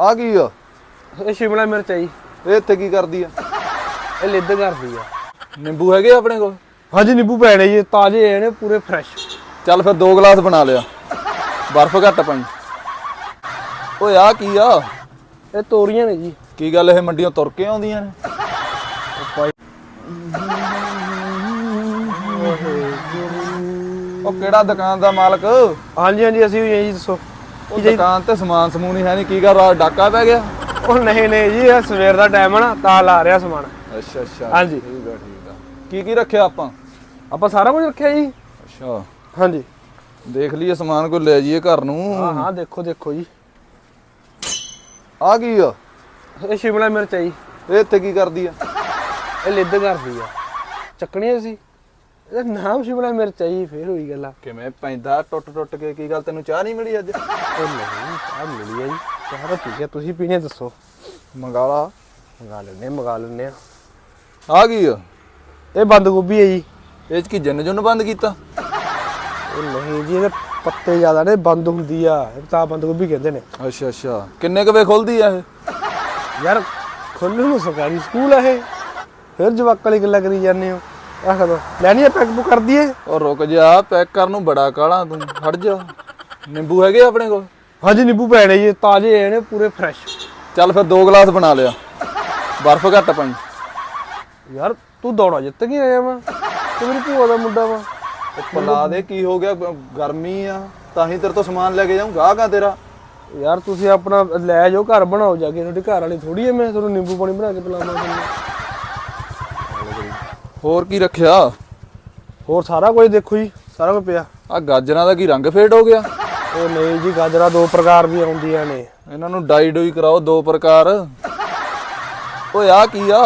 ਆ ਕੀ ਆ? ਇਹ ਸ਼ਿਮਲਾ ਮਿਰਚ ਹੈ ਜੀ। ਇਹ ਇੱਥੇ ਕੀ ਕਰਦੀ ਆ? ਇਹ ਲਿੱਦ ਕਰਦੀ ਆ। ਨਿੰਬੂ ਹੈਗੇ ਆ ਆਪਣੇ ਕੋਲ? ਹਾਂਜੀ ਨਿੰਬੂ ਪੈਣੇ ਜੀ। ਤਾਜ਼ੇ ਹੈ ਨੇ ਪੂਰੇ ਫਰੈਸ਼ ਚੱਲ ਫਿਰ ਦੋ ਗਲਾਸ ਬਣਾ ਲਿਆ। ਬਰਫ਼ ਘੱਟ ਪਾਈ। ਓਏ ਆ ਕੀ ਆ? ਇਹ ਤੋਰੀਆਂ ਨੇ ਜੀ। ਕੀ ਗੱਲ ਇਹ ਮੰਡੀਆਂ ਤੁਰ ਕੇ ਆਉਂਦੀਆਂ ਨੇ? ਉਹ ਕਿਹੜਾ ਦੁਕਾਨ ਦਾ ਮਾਲਕ? ਹਾਂਜੀ ਹਾਂਜੀ ਅਸੀਂ ਵੀ ਜੀ ਦੱਸੋ। ਦੁਕਾਨ ਤੇ ਸਮਾਨ ਸਮੂਨ ਹੀ ਹੈ ਨਹੀਂ ਕੀ ਗੱਲ ਰਾਤ ਡਾਕਾ ਪੈ ਗਿਆ? ਉਹ ਨਹੀਂ ਨਹੀਂ ਜੀ ਇਹ ਸਵੇਰ ਦਾ ਟਾਈਮ ਹੈ ਨਾ ਤਾਂ ਲਾ ਰਿਹਾ ਸਮਾਨ। ਅੱਛਾ ਅੱਛਾ ਹਾਂਜੀ। ਠੀਕ ਆ ਠੀਕ ਆ। ਕੀ ਕੀ ਰੱਖਿਆ ਆਪਾਂ? ਆਪਾਂ ਸਾਰਾ ਕੁਝ ਰੱਖਿਆ ਜੀ। ਅੱਛਾ। ਹਾਂਜੀ। ਦੇਖ ਲਈਏ ਸਮਾਨ ਕੋਈ ਲੈ ਜਾਈਏ ਘਰ ਨੂੰ। ਹਾਂ ਹਾਂ ਦੇਖੋ ਦੇਖੋ ਜੀ। ਆ ਕੀ ਆ? ਇਹ ਸ਼ਿਮਲਾ ਮਿਰਚ ਹੈ ਜੀ। ਇਹ ਇੱਥੇ ਕੀ ਕਰਦੀ ਆ? ਇਹ ਲਿੱਦ ਕਰਦੀ ਆ। ਚੱਕਣੀ ਅਸੀਂ ਇਹਦਾ ਨਾਮ ਸ਼ਿਮਲਾ ਮਿਰਚ ਜੀ ਫੇਰ ਹੋਈ ਗੱਲਾਂ ਕਿਵੇਂ ਪੈਂਦਾ ਟੁੱਟ ਟੁੱਟ ਕੇ ਕੀ ਗੱਲ ਤੈਨੂੰ ਚਾਹ ਨਹੀਂ ਮਿਲੀ ਅੱਜ? ਉਹ ਨਹੀਂ ਚਾਹ ਮਿਲੀ ਆ ਜੀ। ਚਾਹ ਤਾਂ ਠੀਕ ਹੈ ਤੁਸੀਂ ਪੀਣੇ ਦੱਸੋ। ਮੰਗਾ ਲਾ। ਮੰਗਾ ਲੈਣੇ ਮੰਗਾ ਲੈਣੇ ਆ। ਆ ਕੀ ਆ? ਇਹ ਬੰਦ ਗੋਭੀ ਹੈ ਜੀ। ਇਹ ਚ ਕੀ ਜੰਨ ਜੁੰਨ ਬੰਦ ਕੀਤਾ? ਉਹ ਨਹੀਂ ਜੀ ਇਹਦੇ ਪੱਤੇ ਜ਼ਿਆਦਾ ਨੇ ਬੰਦ ਹੁੰਦੀ ਆ। ਇਹ ਤਾਂ ਬੰਦ ਗੋਭੀ ਕਹਿੰਦੇ ਨੇ। ਅੱਛਾ ਅੱਛਾ। ਕਿੰਨੇ ਕੁ ਵੇ ਖੁੱਲਦੀ ਆ ਇਹ? ਯਾਰ ਖੁੱਲ੍ਹ ਨੂੰ ਸਰਕਾਰੀ ਸਕੂਲ ਆ ਇਹ। ਫਿਰ ਜਵਾਕਾਂ ਵਾਲੀ ਗੱਲਾਂ ਕਰੀ ਜਾਂਦੇ ਹੋ। ਆਹ ਲੈਣੀ ਆ ਪੈਕ ਬੁੱਕ ਕਰ ਦਈਏ ਉਹ ਰੁਕ ਜਾ ਪੈਕ ਕਰਨ ਨੂੰ ਬੜਾ ਕਾਲਾ ਤੂੰ। ਹਟ ਜਾ। ਨਿੰਬੂ ਹੈਗੇ ਆਪਣੇ ਕੋਲ? ਹਾਂਜੀ ਨਿੰਬੂ ਪੈਣੇ ਜੀ ਤਾਜ਼ੇ ਹੈ ਨੇ ਪੂਰੇ ਫਰੈਸ਼ ਚੱਲ ਫਿਰ ਦੋ ਗਲਾਸ ਬਣਾ ਲਿਆ। ਬਰਫ਼ ਘੱਟ ਪਾਈ। ਯਾਰ ਤੂੰ ਦੌੜਾ ਜਿੱਤ ਕੇ ਆਇਆ ਵਾ। ਤੂੰ ਮੇਰੀ ਭੂਆ ਦਾ ਮੁੰਡਾ ਵਾ। ਪਲਾ ਦੇ ਕੀ ਹੋ ਗਿਆ ਗਰਮੀ ਆ। ਤਾਂ ਹੀ ਤੇਰੇ ਤੋਂ ਸਮਾਨ ਲੈ ਕੇ ਜਾਊਂ ਗਾਹਕਾਂ ਤੇਰਾ। ਯਾਰ ਤੁਸੀਂ ਆਪਣਾ ਲੈ ਜਾਓ ਘਰ ਬਣਾਓ ਜਾ ਕੇ। ਤੁਹਾਡੀ ਘਰ ਵਾਲੀ ਥੋੜੀ ਐ ਮੈਂ ਤੁਹਾਨੂੰ ਨਿੰਬੂ ਪਾਣੀ ਬਣਾ ਕੇ ਪਿਲਾਵਾਂ। ਤੁਹਾਨੂੰ ਹੋਰ ਕੀ ਰੱਖਿਆ? ਹੋਰ ਸਾਰਾ ਕੁਝ ਦੇਖੋ ਜੀ ਸਾਰਾ ਕੁਝ ਪਿਆ। ਆ ਗਾਜਰਾਂ ਦਾ ਕੀ ਰੰਗ ਫੇਡ ਹੋ ਗਿਆ? ਉਹ ਨਹੀਂ ਜੀ ਗਾਜਰਾਂ ਦੋ ਪ੍ਰਕਾਰ ਦੀਆਂ ਆਉਂਦੀਆਂ ਨੇ। ਇਹਨਾਂ ਨੂੰ ਡਾਈ ਡੋਈ ਕਰਾਓ ਦੋ ਪ੍ਰਕਾਰ। ਓਏ ਆ ਕੀ ਆ?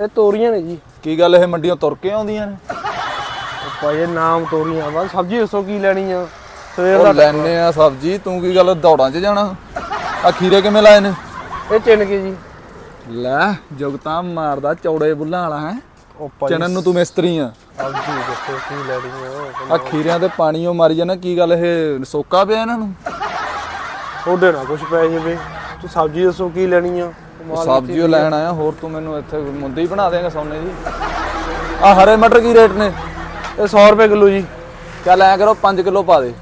ਇਹ ਤੋਰੀਆਂ ਨੇ ਜੀ। ਕੀ ਗੱਲ ਇਹ ਮੰਡੀਆਂ ਤੁਰ ਕੇ ਆਉਂਦੀਆਂ ਨੇ? ਭਾਈ ਨਾਮ ਤੋਰੀਆਂ ਵਾ। ਸਬਜ਼ੀ ਦੱਸੋ ਕੀ ਲੈਣੀ ਆ? ਸਵੇਰ ਦਾ ਲੈਣੇ ਆ ਸਬਜੀ ਤੂੰ ਕੀ ਗੱਲ ਦੌੜਾਂ 'ਚ ਜਾਣਾ? ਆ ਖੀਰੇ ਕਿਵੇਂ ਲਾਏ ਨੇ? ਇਹ ਚਿੰਨ ਕੇ ਜੀ। ਲੈ ਜੁਗਤਾ ਮਾਰਦਾ ਚੌੜੇ ਬੁੱਲਾਂ ਵਾਲਾ ਹੈ? ਉਹ ਚਣਨ ਨੂੰ ਤੂੰ ਮਿਸਤਰੀ ਆ। ਦੱਸੋ ਕੀ ਆ ਆ ਖੀਰਿਆਂ ਤੇ ਪਾਣੀਓ ਮਾਰੀ ਜਾਣਾ ਕੀ ਗੱਲ ਇਹ ਸੋਕਾ ਪਿਆ ਇਹਨਾਂ ਨੂੰ? ਉਹਦੇ ਨਾਲ ਕੁਝ ਪੈ ਜਾਵੇ। ਤੂੰ ਸਬਜ਼ੀ ਦੱਸੋ ਕੀ ਲੈਣੀ ਆ? ਸਬਜ਼ੀ ਉਹ ਲੈਣ ਆਇਆ ਹੋਰ ਤੂੰ ਮੈਨੂੰ ਇੱਥੇ ਮੁੰਦੀ ਬਣਾ ਦੇਂਗਾ ਸੋਨੇ ਦੀ ਆ ਹਰੇ ਮਟਰ ਕੀ ਰੇਟ ਨੇ? ਇਹ 100 ਰੁਪਏ ਕਿਲੋ ਜੀ। ਚੱਲ ਐ ਕਰੋ 5 ਕਿਲੋ ਪਾ ਦੇ।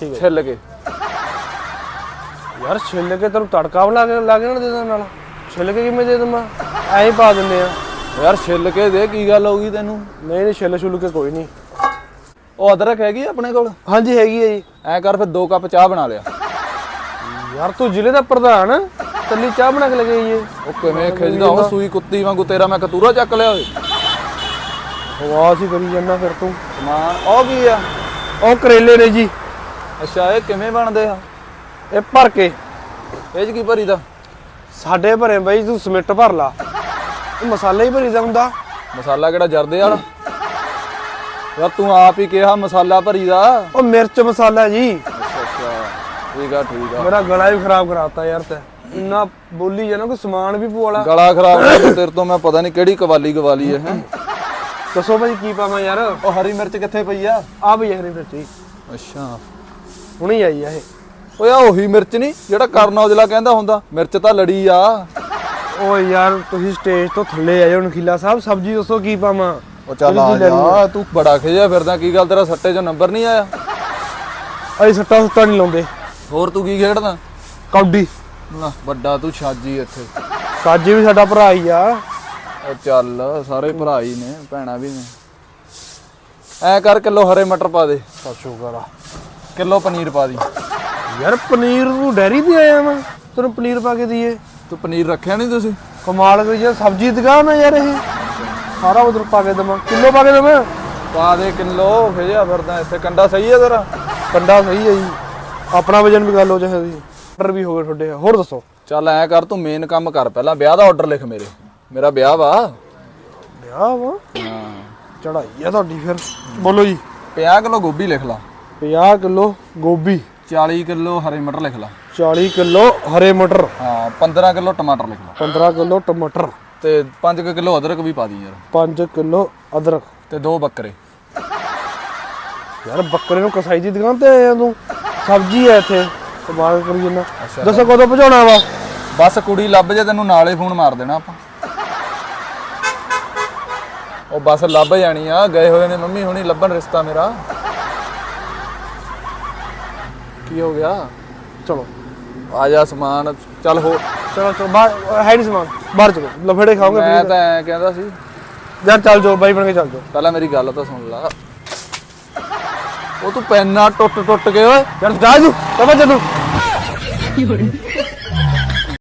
ਠੀਕ ਹੈ। ਛਿੱਲ ਕੇ। ਯਾਰ ਛਿੱਲ ਕੇ ਤੈਨੂੰ ਤੜਕਾ ਬਣਾ ਕੇ ਲਾ ਕੇ ਨਾ ਦੇ ਦੇਣ ਨਾਲ। ਛਿੱਲ ਕੇ ਕਿਵੇਂ ਦੇ ਦਵਾਂ? ਐਂ ਪਾ ਦਿੰਦੇ ਆ। ਯਾਰ ਛਿੱਲ ਕੇ ਦੇ ਕੀ ਗੱਲ ਹੋ ਗਈ ਤੈਨੂੰ? ਨਹੀਂ ਨਹੀਂ ਛਿੱਲ ਛੁੱਲ ਕੇ ਕੋਈ ਨਹੀਂ। ਉਹ ਅਦਰਕ ਹੈਗੀ ਆਪਣੇ ਕੋਲ? ਹਾਂਜੀ ਹੈਗੀ ਹੈ ਜੀ। ਐ ਕਰ ਫਿਰ 2 ਕੱਪ ਚਾਹ ਬਣਾ ਲਿਆ। ਯਾਰ ਤੂੰ ਜ਼ਿਲ੍ਹੇ ਦਾ ਪ੍ਰਧਾਨ? ਕੱਲੀ ਚਾਹ ਬਣਾ ਕੇ ਲਗਾਈ ਏ। ਉਹ ਕਿਵੇਂ ਖਿੱਚਦਾ ਉਹ ਸੂਈ ਕੁੱਤੀ ਵਾਂਗੂ ਤੇਰਾ ਮੈਂ ਕਤੂਰਾ ਚੱਕ ਲਿਆ ਓਏ। ਆਵਾਜ਼ ਹੀ ਕਰੀ ਜਾਂਦਾ ਫਿਰ ਤੂੰ। ਸਮਾਨ ਉਹ ਕੀ ਆ? ਉਹ ਕਰੇਲੇ ਨੇ ਜੀ। ਅੱਛਾ ਇਹ ਕਿਵੇਂ ਬਣਦੇ ਆ? ਇਹ ਭਰ ਕੇ। ਇਹ ਚ ਕੀ ਭਰੀਦਾ? ਸਾਡੇ ਭਰੇ ਬਾਈ ਤੂੰ ਸਮਿੱਟ ਭਰ ਲਾ। ਮਸਾਲਾ ਹੀ ਭਰੀਦਾ ਹੁੰਦਾ। ਮਸਾਲਾ ਕਿਹੜਾ ਜਰਦੇ ਵਾਲਾ? ਯਾਰ ਤੂੰ ਆਪ ਹੀ ਕਿਹਾ ਮਸਾਲਾ ਭਰੀਦਾ। ਉਹ ਮਿਰਚ ਮਸਾਲਾ ਜੀ। ਅੱਛਾ ਠੀਕ ਆ ਠੀਕ ਆ। ਮੇਰਾ ਗਲਾ ਵੀ ਖਰਾਬ ਕਰਾਤਾ ਯਾਰ ਤੇ। ਇੰਨਾ ਬੋਲੀ ਜਾਣਾ ਕੋਈ ਸਮਾਨ ਵੀ ਪਵਾਲਾ ਗਲਾ ਖਰਾਬ ਤੇਰੇ ਤੋਂ ਮੈਂ ਪਤਾ ਨਹੀਂ ਕਿਹੜੀ ਕਵਾਲੀ ਗਵਾਲੀ ਹੈ ਹੈਂ। ਦੱਸੋ ਭਾਈ ਕੀ ਪਾਵਾਂ ਯਾਰ। ਉਹ ਹਰੀ ਮਿਰਚ ਕਿੱਥੇ ਪਈ ਆ? ਆ ਬਈ ਹਰੀ ਮਿਰਚੀ ਅੱਛਾ। ਹੁਣੀ ਆਈ ਆ ਇਹ। ਓਏ ਆ ਉਹੀ ਮਿਰਚ ਨਹੀਂ ਜਿਹੜਾ ਕਰਨ ਔਜਲਾ ਕਹਿੰਦਾ ਹੁੰਦਾ ਮਿਰਚ ਤਾਂ ਲੜੀ ਆ। ਓ ਯਾਰ ਤੁਸੀਂ ਸਟੇਜ ਤੋਂ ਥੱਲੇ ਆ ਜਾਓ ਨਖੀਲਾ ਸਾਹਿਬ ਸਬਜ਼ੀ ਦੱਸੋ ਕੀ ਪਾਵਾਂ? ਉਹ ਚੱਲ ਆ ਜਾ ਤੂੰ ਬੜਾ ਖਿਜਿਆ ਫਿਰਦਾ ਕੀ ਗੱਲ ਤੇਰਾ ਸੱਟੇ 'ਚ ਨੰਬਰ ਨਹੀਂ ਆਇਆ? ਅਸੀਂ ਸੱਟਾ ਸੁੱਟਾ ਨਹੀਂ ਲਾਉਂਦੇ। ਹੋਰ ਤੂੰ ਕੀ ਖੇਡਦਾ? ਕੌਡੀ ਨਾ, ਵੱਡਾ ਤੂੰ ਛਾਜੀ ਇੱਥੇ। ਸਾਜੀ ਵੀ ਸਾਡਾ ਭਰਾ ਹੀ ਆ। ਉਹ ਚੱਲ ਸਾਰੇ ਭਰਾ ਹੀ ਨੇ ਭੈਣਾਂ ਵੀ ਨੇ। ਐ ਕਰ ਕਿਲੋ ਹਰੇ ਮਟਰ ਪਾ ਦੇ। ਸਤਿ ਸ਼ੁਕਰ ਆ ਕਿਲੋ ਪਨੀਰ ਪਾ ਦੀ। ਯਾਰ ਪਨੀਰ ਨੂੰ ਡੈਰੀ ਤੇ ਆਇਆ ਮੈਂ ਤੈਨੂੰ ਪਨੀਰ ਪਾ ਕੇ ਦਈਏ। ਤੂੰ ਪਨੀਰ ਰੱਖਿਆ ਨਹੀਂ ਤੁਸੀਂ? ਕਮਾਲ ਕਰੀ ਯਾਰ ਸਬਜ਼ੀ ਦੁਕਾਨ ਆ ਯਾਰ ਇਹ। ਸਾਰਾ ਉਧਰ ਪਾ ਕੇ ਦਵਾਂ। ਕਿਲੋ ਪਾ ਕੇ ਦਵਾਂ? ਪਾ ਦੇ ਕਿਲੋ ਖਿਜਿਆ ਫਿਰਦਾ ਇੱਥੇ। ਕੰਡਾ ਸਹੀ ਹੈ ਤੇਰਾ? ਕੰਡਾ ਸਹੀ ਹੈ ਜੀ। ਆਪਣਾ ਵਜਨ ਵੀ ਗੱਲ ਹੋ ਚਾਹੀਦੀ ਆਰਡਰ ਵੀ ਹੋ ਗਏ ਤੁਹਾਡੇ। ਹੋਰ ਦੱਸੋ? ਚੱਲ ਐ ਕਰ ਤੂੰ ਮੇਨ ਕੰਮ ਕਰ ਪਹਿਲਾਂ। ਵਿਆਹ ਦਾ ਆਰਡਰ ਲਿਖ ਮੇਰੇ। ਮੇਰਾ ਵਿਆਹ ਵਾ। ਵਿਆਹ ਵਾ? ਹਾਂ। ਚੜਾਈ ਆ ਤੁਹਾਡੀ ਫਿਰ। ਬੋਲੋ ਜੀ। 50 ਕਿਲੋ ਗੋਭੀ ਲਿਖ ਲਾ। 50 ਕਿਲੋ ਗੋਭੀ। 40 ਕਿਲੋ ਹਰੇ ਮਟਰ ਲਿਖ ਲਾ। 40 ਕਿਲੋ ਹਰੇ ਮਟਰ। ਹਾਂ 15 ਕਿਲੋ ਟਮਾਟਰ ਲਿਖ ਲਾ 15 ਕਿਲੋ ਟਮਾਟਰ। ਤੇ 5 ਕਿਲੋ ਅਦਰਕ ਵੀ ਪਾ ਦੀ ਯਾਰ। 5 ਕਿਲੋ ਅਦਰਕ। ਤੇ ਦੋ ਬੱਕਰੇ। ਯਾਰ ਬੱਕਰੇ ਨੂੰ ਕਸਾਈ ਦੀ ਦੁਕਾਨ ਤੇ ਆਇਆ ਤੂੰ। ਸਬਜ਼ੀ ਹੈ ਇੱਥੇ। ਕਮਾਲ ਕਰੀ ਜੰਨਾ ਦੱਸੋ ਕਦੋਂ ਪਹੁੰਚਾਉਣਾ ਵਾ? ਬਸ ਕੁੜੀ ਲੱਭ ਜੇ ਤੈਨੂੰ ਨਾਲੇ ਫੋਨ ਮਾਰ ਦੇਣਾ ਆਪਾਂ। ਉਹ ਬਸ ਲੱਭ ਜਾਣੀ ਆ। ਗਏ ਹੋਏ ਨੇ ਮੰਮੀ ਹੁਣੀ ਲੱਭਣ ਰਿਸ਼ਤਾ ਮੇਰਾ। ਕੀ ਹੋ ਗਿਆ? ਚਲੋ। ਆ ਜਾ ਸਮਾਨ ਚੱਲ ਹੋ। ਚਲੋ ਚਲੋ ਬਾਹਰ ਹੈ ਨਹੀਂ ਸਮਾਨ ਬਾਹਰ ਚਲੋ। ਲਫੜੇ ਖਾਓਗੇ ਮੈਂ ਤਾਂ। ਐ ਕਹਿੰਦਾ ਸੀ। ਯਾਰ ਚੱਲ ਜਾਓ ਬਾਈ ਬਣ ਕੇ ਚੱਲ ਜਾਓ। ਪਹਿਲਾਂ ਮੇਰੀ ਗੱਲ ਤਾਂ ਸੁਣ ਲਾ। ਉਹ ਤੂੰ ਪੈਨਾ ਟੁੱਟ ਟੁੱਟ ਗਏ ਓਏ। ਯਾਰ ਜਾ ਜੂ ਕਮਾ ਚੱਲੂ